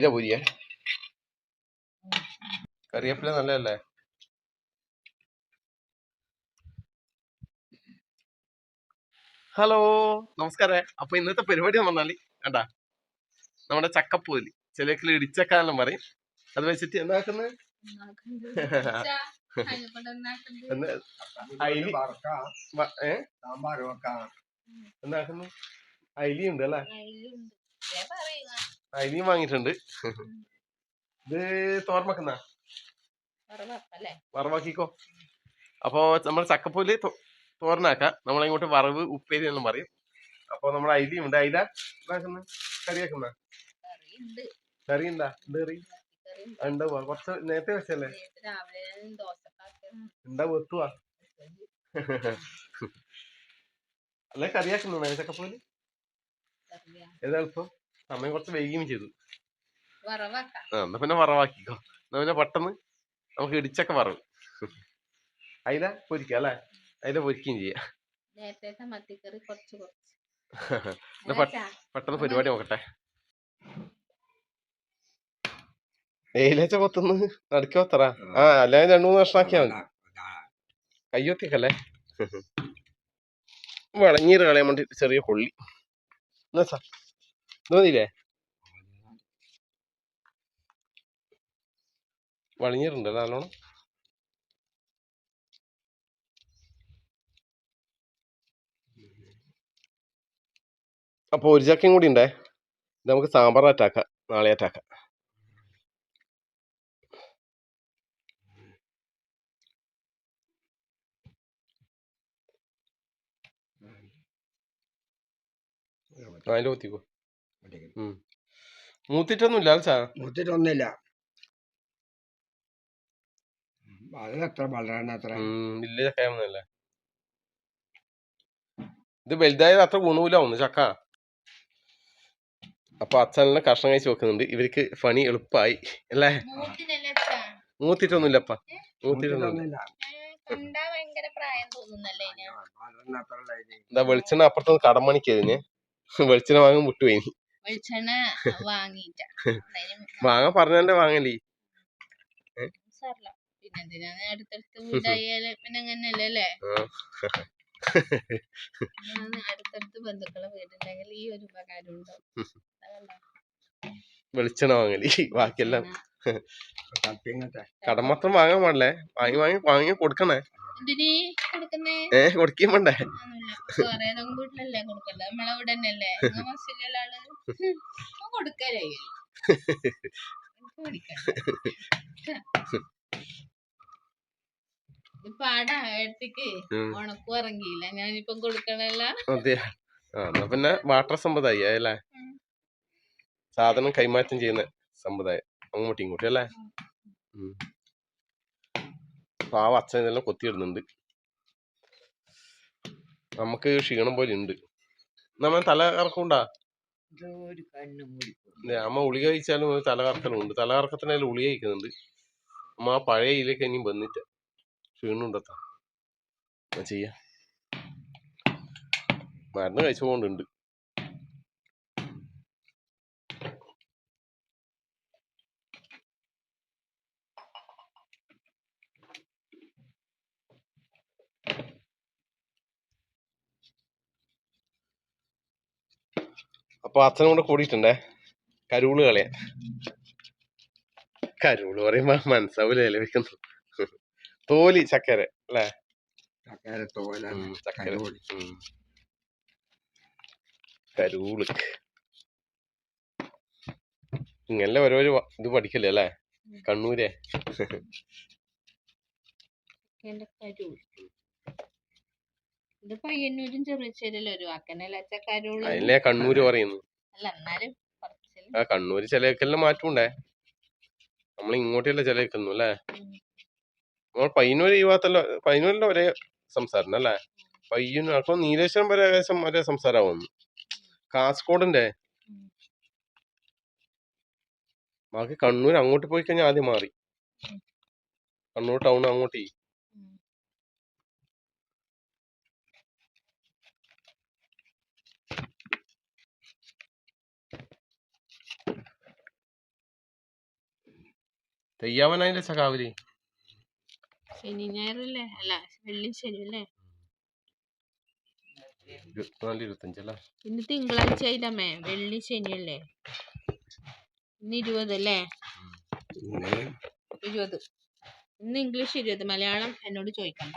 ഇല്ല പൊരിയേ കറിവേപ്പില നല്ലതല്ലേ? ഹലോ. നമസ്കാരം. അപ്പൊ ഇന്നത്തെ പരിപാടി എന്ന് പറഞ്ഞാൽ കണ്ടാ? നമ്മുടെ ചക്കപ്പൂലി ചിലക്കിൽ ഇടിച്ചക്കാലം പറയും. അത് വെച്ചിട്ട് എന്താക്കുന്നത് എന്താക്കുന്നു അയിലി? ഉണ്ട് അല്ലേ? അയിലിയും വാങ്ങിയിട്ടുണ്ട്. ഇത് തോർമക്കുന്ന വറവാക്കിക്കോ. അപ്പോ നമ്മൾ ചക്കപ്പൂൽ തോരനാക്കാം. നമ്മളിങ്ങോട്ട് വറവ് ഉപ്പേരി എന്നും പറയും. അപ്പൊ നമ്മുടെ അയിലിയും ഉണ്ട്. അയില ഇതാക്കുന്ന. കറിയാക്കുന്ന? കറി ഉണ്ടാ എന്ത് കറി? ഉണ്ടാവുക കുറച്ച് നേരത്തെ വെച്ചല്ലേ? ഉണ്ടാവും എത്തുവാ അല്ലെ കറിയാക്കുന്ന ചക്കപ്പൂൽ ഏതാ എളുപ്പം? സമയം കുറച്ച് വൈകുകയും ചെയ്തു. ആ എന്നാ പിന്നെ വറവാക്കിക്കോ. എന്നാ പിന്നെ പെട്ടെന്ന് നമുക്ക് ഇടിച്ചൊക്കെ വറവ്. അയില പൊരിക്കാം അല്ലേ? അയില പൊരിക്കുകയും ചെയ്യാം. പെട്ടെന്ന് പരിപാടി നോക്കട്ടെ. ഏലേച്ച കൊത്തുന്ന് നടുക്ക് കൊത്തറ ആ അല്ലെങ്കിൽ രണ്ടു മൂന്ന് വർഷമാക്കിയാ മതി. കയ്യൊത്തിക്കല്ലേ? വിളഞ്ഞീര് കളയാൻ വേണ്ടി ചെറിയ കൊള്ളി. എന്നാ സാ തോന്നിയില്ലേ വളഞ്ഞിട്ടുണ്ട് നല്ലോണം? അപ്പൊ ഒരു ചക്കയും കൂടി ഉണ്ടേ നമുക്ക് സാമ്പാറാറ്റാക്കാം നാളെ ആറ്റാക്കാം. അതിൽ കൊത്തിക്കോ. മൂത്തിട്ടൊന്നുമില്ല അൽച്ചാ മുത്തിട്ടൊന്നുമില്ല. അത് എത്ര വളരണ അത്ര? വലിയ ചക്കയാവുന്നല്ലേ ഇത് വലുതായത് അത്ര ഗുണമില്ലാവുന്നു ചക്ക. അപ്പൊ അച്ഛനെ കഷ്ണം കഴിച്ച് വെക്കുന്നുണ്ട്. ഇവർക്ക് പണി എളുപ്പമായി. അല്ലേ? മൂത്തിട്ടൊന്നുമില്ലപ്പ മൂത്തിട്ടൊന്നുമില്ല. എന്താ വെളിച്ചെണ്ണ അപ്പുറത്തൊന്ന് കടമണിക്കതിന് വെളിച്ചെണ്ണ വാങ്ങാൻ വിട്ടുപോയി വെളിച്ചെണ്ണ വാങ്ങിയിട്ട. വാങ്ങാൻ പറഞ്ഞല്ലേ വാങ്ങലേ? പിന്നെന്തിനാണ് അടുത്തടുത്ത് വീടായാൽ പിന്നെ അല്ലേ. ഞാൻ അടുത്തടുത്ത് ബന്ധുക്കളെ വീടുണ്ടെങ്കിൽ ഈ ഒരു ഉപകാരം ഉണ്ടാവും. വെളിച്ചെണ്ണ വാങ്ങൽ. ബാക്കിയെല്ലാം. കടം മാത്രം വാങ്ങാൻ പാടില്ലേ. വാങ്ങി വാങ്ങി വാങ്ങി കൊടുക്കണേ. ഏ കൊടുക്കുകയും വേണ്ടേ. ഉണക്കും ഇറങ്ങിയില്ല. ഞാനിപ്പം കൊടുക്കണല്ല അതെയാ. ആ എന്നാ പിന്നെ വാട്ടർ സമ്പതായി അല്ലേ? സാധനം കൈമാറ്റം ചെയ്യുന്ന സമ്പ്രദായം. അങ്ങോട്ടും ഇങ്ങോട്ടും അല്ലേ. പാവ അച്ഛൻ ഇതെല്ലാം കൊത്തിയിടുന്നുണ്ട് നമുക്ക് ക്ഷീണം പോലെ ഉണ്ട്. നമ്മ തല കറക്കുണ്ടാ അമ്മ ഉളിക കഴിച്ചാലും ഒരു തല കറക്കലുണ്ട്. തല കറക്കത്തിനായാലും ഉളിക കഴിക്കുന്നുണ്ട്. അമ്മ ആ പഴയ ഇതിലേക്ക് ഇനിയും വന്നിട്ട് എന്നാ ചെയ്യാ? മരുന്ന് കഴിച്ചുകൊണ്ടുണ്ട് അപ്പൊ അച്ഛനും കൂടെ കൂടിയിട്ടുണ്ടേ? കരുൾ കളയാൻ കരുൾ പറയുമ്പോ മനസ്സാവൂലേ ലഭിക്കുന്നു തോലി ചക്കര അല്ലേ? ചക്കര ചക്കര. കരുൾ. ഇങ്ങനെ ഓരോരോ വ- ഇത് പഠിക്കല്ലേ അല്ലേ? കണ്ണൂരെ. അതിലെ കണ്ണൂര് പറയുന്നു. അല്ല എന്നാലും ആ കണ്ണൂര് ചിലക്കെല്ലാം മാറ്റമുണ്ടേ. നമ്മൾ ഇങ്ങോട്ടല്ല ചിലക്കുന്നു അല്ലേ? നമ്മൾ പയ്യന്നൂർ ഈ ഭാഗത്തല്ല ഒരേ സംസാരം അല്ലേ? പയ്യന്നൂർ അപ്പൊ നീലേശ്വരം വരെ ഏകദേശം ഒരേ സംസാരമാവുന്നു. കാസർഗോഡിന്റെ ബാക്കി കണ്ണൂർ അങ്ങോട്ട് പോയി കഴിഞ്ഞാൽ ആദ്യം മാറി. കണ്ണൂർ ടൗൺ അങ്ങോട്ടേ. തെയ്യാവനായില്ലേ ചക്കാവലി ശനി ഞായറല്ലേ? അല്ല വെള്ളി ശനി അല്ലേ? ഇരുപത്തിനാല് ഇരുപത്തഞ്ചല്ലേ ഇന്ന് തിങ്കളാഴ്ച ആയില്ലമ്മേ വെള്ളി ശനിയല്ലേ ഇന്ന് ഇരുപത് അല്ലേ? ഇരുപത്. ഇന്ന് ഇംഗ്ലീഷ് ഇരുപത് മലയാളം എന്നോട് ചോദിക്കണ്ട.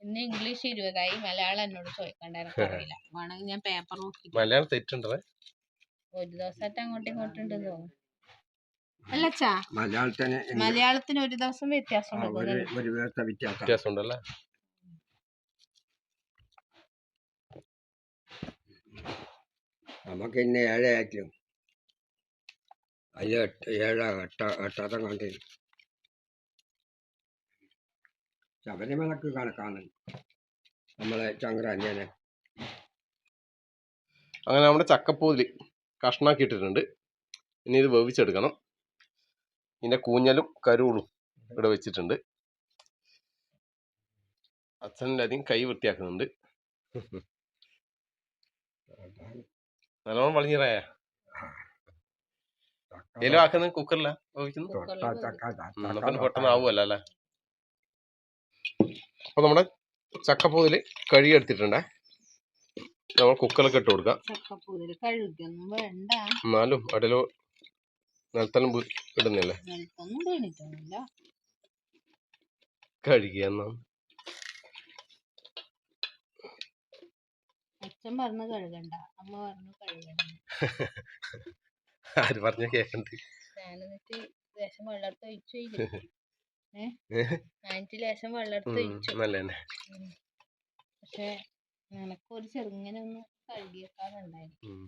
ഇന്ന് ഇംഗ്ലീഷ് ഇരുപതായി മലയാളം എന്നോട് ചോദിക്കണ്ട എനിക്കറിയില്ല വേണമെങ്കിൽ ഞാൻ പേപ്പർ നോക്കി മലയാളം തെറ്റുണ്ടോ? ഒരു ദിവസമായിട്ട് അങ്ങോട്ടും ഇങ്ങോട്ടും ഉണ്ടെന്ന് തോന്നുന്നു. അല്ല അച്ഛാ മലയാളത്തിന് മലയാളത്തിന് ഒരു ദിവസം വ്യത്യാസം ഒരു. ദിവസത്തെ വ്യത്യാസം വ്യത്യാസം. ഉണ്ടല്ലേ നമുക്ക് ഇന്ന് ഏഴായിട്ടും. അയ്യോ ഏഴ് എട്ട എട്ടാത്തം കണ്ടി ശബരിമലക്ക് കണക്കാണ് നമ്മളെ ചങ്കരാഞ്ജനെ അങ്ങനെ നമ്മുടെ ചക്കപ്പൂതിൽ കഷ്ണാക്കി ഇട്ടിട്ടുണ്ട് ഇനി ഇത് വേവിച്ചെടുക്കണം. ഇതിന്റെ കൂഞ്ഞലും കരുളും ഇവിടെ വെച്ചിട്ടുണ്ട്. അച്ഛനിലധികം കൈ വൃത്തിയാക്കുന്നുണ്ട്. നല്ലോണം വളഞ്ഞിറായ? എലോ ആക്കുന്നത് കുക്കറില? പെട്ടെന്ന് ആവുമല്ലോ അല്ലേ അപ്പൊ നമ്മുടെ ചക്കപ്പൂതിൽ കഴുകി എടുത്തിട്ടുണ്ടേ. നമ്മൾ കുക്കറിലൊക്കെ ഇട്ട് കൊടുക്കാം. എന്നാലും അടലോ നിലത്തെല്ലാം വീ- ഇടുന്നില്ലേ? കഴുകിയ അച്ഛൻ പറഞ്ഞു കഴുകണ്ട. അമ്മ പറഞ്ഞു കഴുകണ്ട. ആര് പറഞ്ഞ കേക്കണ്ട്? ഞാനെന്നിട്ട് ലേശം വെള്ളമെടുത്ത് ഒഴിച്ചു ഏ? ഞാനിട്ട് ലേശം വെള്ളമെടുത്ത് ഒഴിച്ചു. നല്ല തന്നെ ഉം. പക്ഷെ നിനക്കൊരു ചെറുങ്ങനെ ഒന്ന് കഴുകി വെക്കാനുണ്ടായിരുന്നു ഉം.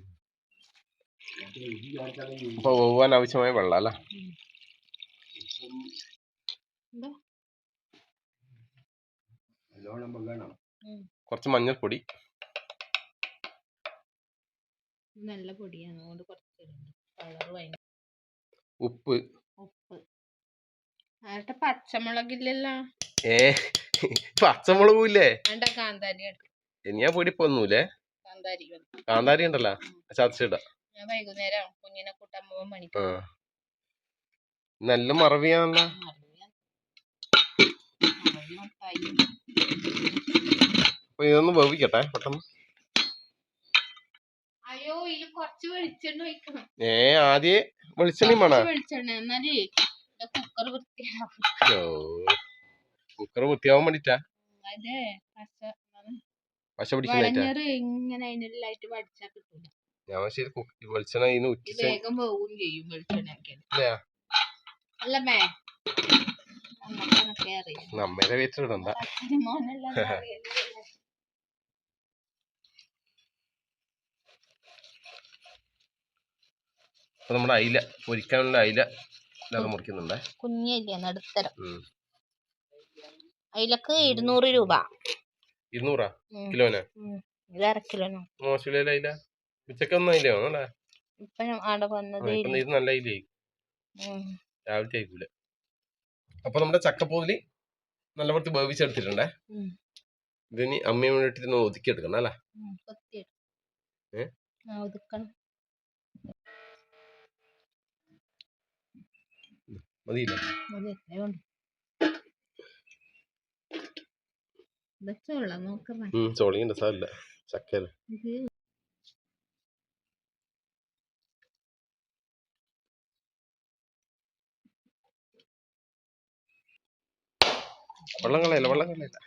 അപ്പൊ പോവാൻ ആവശ്യമായ വെള്ളം അല്ല? കൊറച്ച് മഞ്ഞൾപ്പൊടി നല്ല പൊടിയാണ്. അതുകൊണ്ട് കുറച്ച് കളർ ഉപ്പ്. ഉപ്പ്. ആരുടെ പച്ചമുളകില്ലല്ലോ ഏ പച്ചമുളകും ഇല്ലേ? കാന്താരി എടുക്കും. ഇനിയാ പൊടിപ്പൊന്നൂലേ കാന്താരി വേണം. കാന്താരി ഉണ്ടല്ലോ. ചതച്ചിടാം. ഞാൻ വൈകുന്നേരം കുഞ്ഞിനെ കൂട്ടാൻ പോവാൻ മണി നല്ല മറവിയാണല്ലോ അപ്പൊ ഇതൊന്ന് വേവിക്കട്ടെ പെട്ടെന്ന്. അയ്യോ ഇതിൽ കുറച്ച് വെളിച്ചെണ്ണ ഒഴിക്കണം. ഏ ആദ്യം വെളിച്ചെണ്ണ വേണം. വെളിച്ചെണ്ണ എന്നാലേ കുക്കർ വൃത്തിയാവും. കുക്കർ വൃത്തിയാവാൻ വേണ്ടിട്ടാ? അതെ പച്ച പശ പിടിക്കാൻ ഇങ്ങനെ അതിനുള്ളിലായിട്ട് വടിച്ചാ കിട്ടൂല. ഞാൻ ശരി കുക്ക് വെളിച്ചെണ്ണ ഇതിന് ഇത് ഉറ്റിച്ച വേഗം പോവുകയും ചെയ്യും അല്ല നമ്മേരെ വെച്ചിടണ്ട അപ്പൊ നമ്മുടെ അയില പൊരിക്കാനുള്ള അയില ഇല്ലാതെ മുറിക്കുന്നുണ്ട്? കുഞ്ഞില്ല നടുത്തരം. അയിലക്ക് ഇരുന്നൂറ് രൂപ. ഇരുന്നൂറാ. കിലോന്. ഇത് അരക്കിലോനോ മോശമില്ല അയില? ഉച്ചക്കൊന്നും ഇല്ലേ. ഇല്ല. ഇത് നല്ല. രാവിലത്തെ ആയിക്കൂല അപ്പൊ നമ്മുടെ ചക്കപ്പോതിൽ നല്ല വൃത്തി വേവിച്ചെടുത്തിട്ടുണ്ടേ ഇതിന് അമ്മയും വേണ്ടിട്ട് ഒതുക്കി എടുക്കണം അല്ലേ? മതിയില്ല? മതി അത്രേ ഉള്ളൂ. വെള്ളം കളയല്ല വെള്ളം കളയല്ല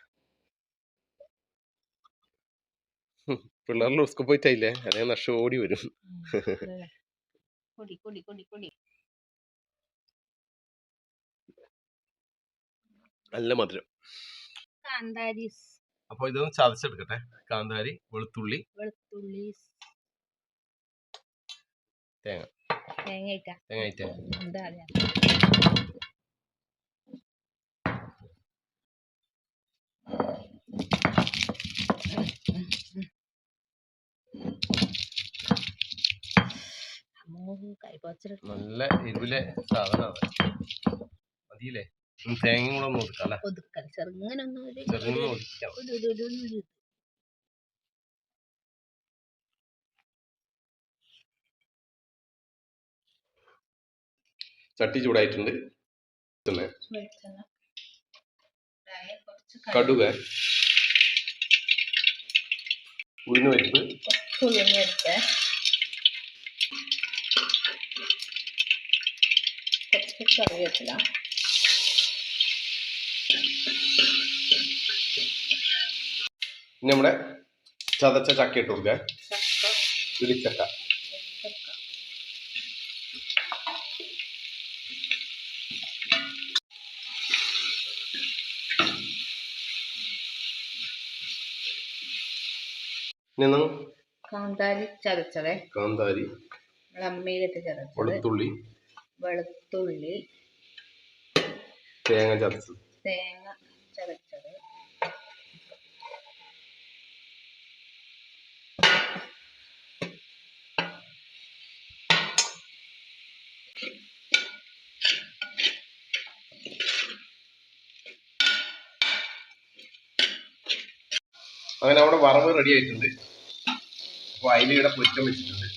പിള്ളേരുടെ ഉസ്കു പോയിട്ടായില്ലേ? അതേ നഷ്ടം ഓടി വരും. ഉം. ഇതല്ലേ. കൊടി കൊടി കൊടി കൊടി. നല്ല മധുരം. കാന്താരി അപ്പൊ ഇതൊന്ന് ചതച്ചെടുക്കട്ടെ. കാന്താരി വെളുത്തുള്ളി. വെളുത്തുള്ളി തേങ്ങ. തേങ്ങ തേങ്ങ ഇട്ടേ എന്താ അറിയാ കൈപ്പച്ചിട്ട് നല്ല എരിവിലെ സാധനമാണ് മതിയില്ലേ? തേങ്ങയും കൂടെ ഒന്ന് ഒതുക്കാം അല്ലേ? ചെറുങ്ങനെ ഒതുക്കാം ചട്ടി ചൂടായിട്ടുണ്ട്. പിന്നെ വെളിച്ചെണ്ണ. കടുക്. ഉഴുന്ന് ഉഴുന്നുപരിപ്പ് കുറച്ച് കറിവേപ്പില. ഇനി നമ്മുടെ ചതച്ച ചക്ക ഇട്ട് കൊടുക്കുക ഇടിച്ചക്ക ഇനി ഒന്ന് കാന്താരി ചതച്ചതേ കാന്താരി. അമ്മയിലിട്ട് ചതച്ചത്. വെളുത്തുള്ളി. വെളുത്തുള്ളി. തേങ്ങ ചതച്ചത്. തേങ്ങ ചതച്ചത്. അങ്ങനെ അവിടെ വറവ് റെഡി ആയിട്ടുണ്ട്. അപ്പൊ അതിൽ ഇവിടെ പൊറ്റം വെച്ചിട്ടുണ്ട്.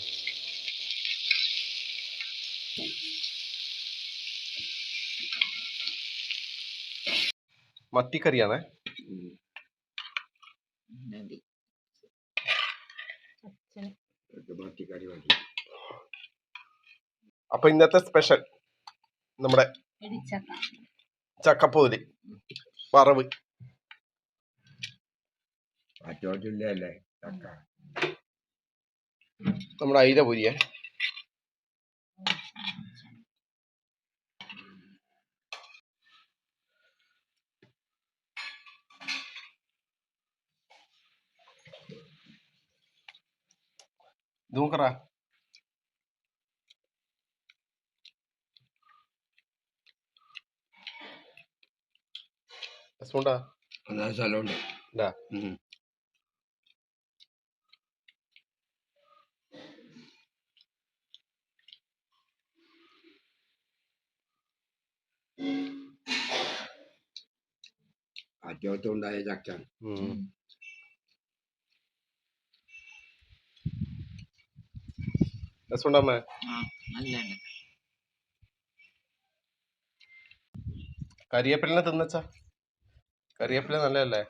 മത്തിക്കറിയാണേ? അപ്പൊ ഇന്നത്തെ സ്പെഷ്യൽ നമ്മുടെ ചക്കപ്പൂതി വറവ്. അല്ലേ ചക്ക. നമ്മുടെ അയില പൊരിയെ. ഇത് നോക്കറാ രസമുണ്ടാ? സ്ഥലമുണ്ട്. ഇണ്ടാ പറ്റോത്തുണ്ടായ ചക്ക ഉം. രസമുണ്ടാ അമ്മേ നല്ലാണ് കരിയേപ്പിലിനെ തിന്നച്ചാ. കരിയേപ്പില നല്ലതല്ലേ?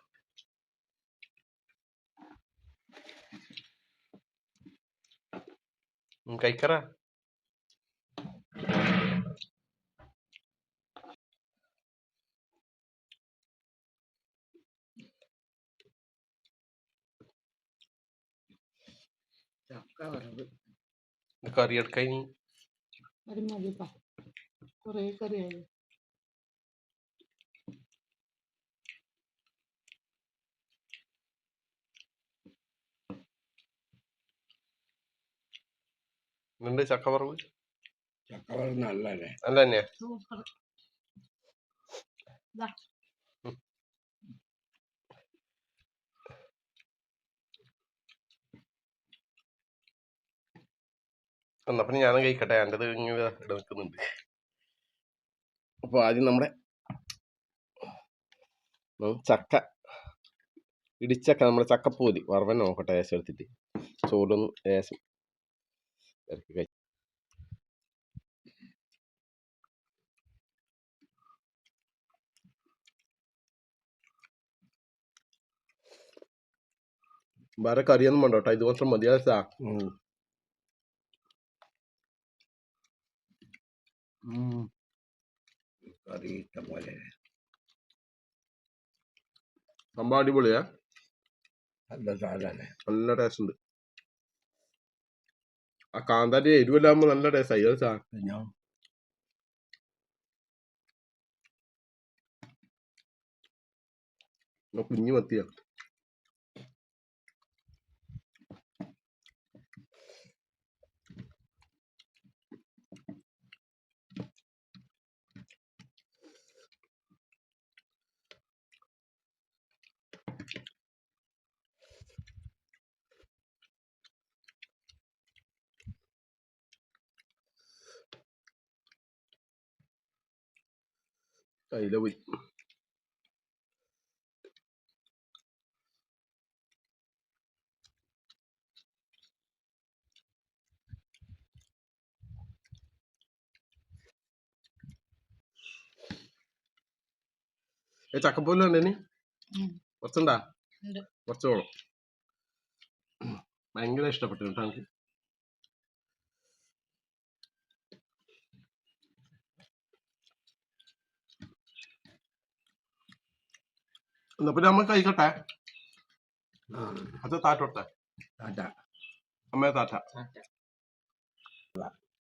കഴിക്കറാ. കറി എടുക്കാൻ ഇനി ഒരു മതിപ്പാ. കുറേ കറിയായി ഇന്നുണ്ട് ചക്ക വറവ്? ചക്ക വറവ് നല്ലല്ലേ നല്ല തന്നെയാ എന്നാ പിന്നെ ഞാനും കഴിക്കട്ടെ. എന്റെത് ഇങ്ങനെ അപ്പൊ ആദ്യം നമ്മുടെ ചക്ക ഇടിച്ചക്ക നമ്മുടെ ചക്കപ്പൂതി വറവൻ നോക്കട്ടെ ഏശം എടുത്തിട്ട്. ചോറൊന്ന് ഏശം ഇറക്കി കഴിച്ചു വേറെ കറിയൊന്നും വേണ്ട കേട്ടോ. ഇത് മാത്രം മതിയാ സാ ഉം. കറി ഇഷ്ടം പോലെ സംഭവം അടിപൊളിയാ നല്ല സാധനല്ലേ നല്ല ടേസ്റ്റ് ഉണ്ട്. ആ കാന്താരി എരിവെല്ലാകുമ്പോ നല്ല ടേസ്റ്റ് ആയി സാ. പിന്നെ? കുഞ്ഞു മത്തിയാ. കയ്യിലപോയി ഏ ചക്കപ്പോലും ഉണ്ടേനി കുറച്ചുണ്ടാ കുറച്ച് വേണം ഭയങ്കര ഇഷ്ടപ്പെട്ടു കേട്ടോ എനിക്ക് എന്നാ പിന്നെ നമ്മൾ കഴിക്കട്ടെ? അത് താറ്റോട്ടെ അമ്മയെ താറ്റ.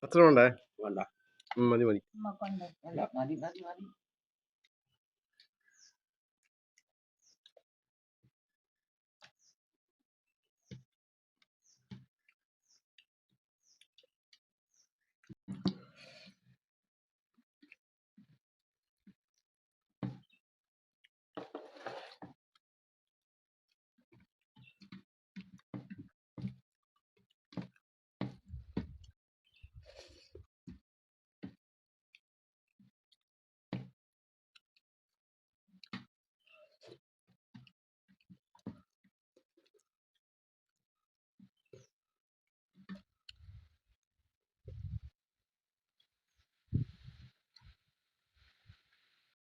എത്ര വേണ്ടേ? വേണ്ട. മതി മതി. മതി മതി മതി.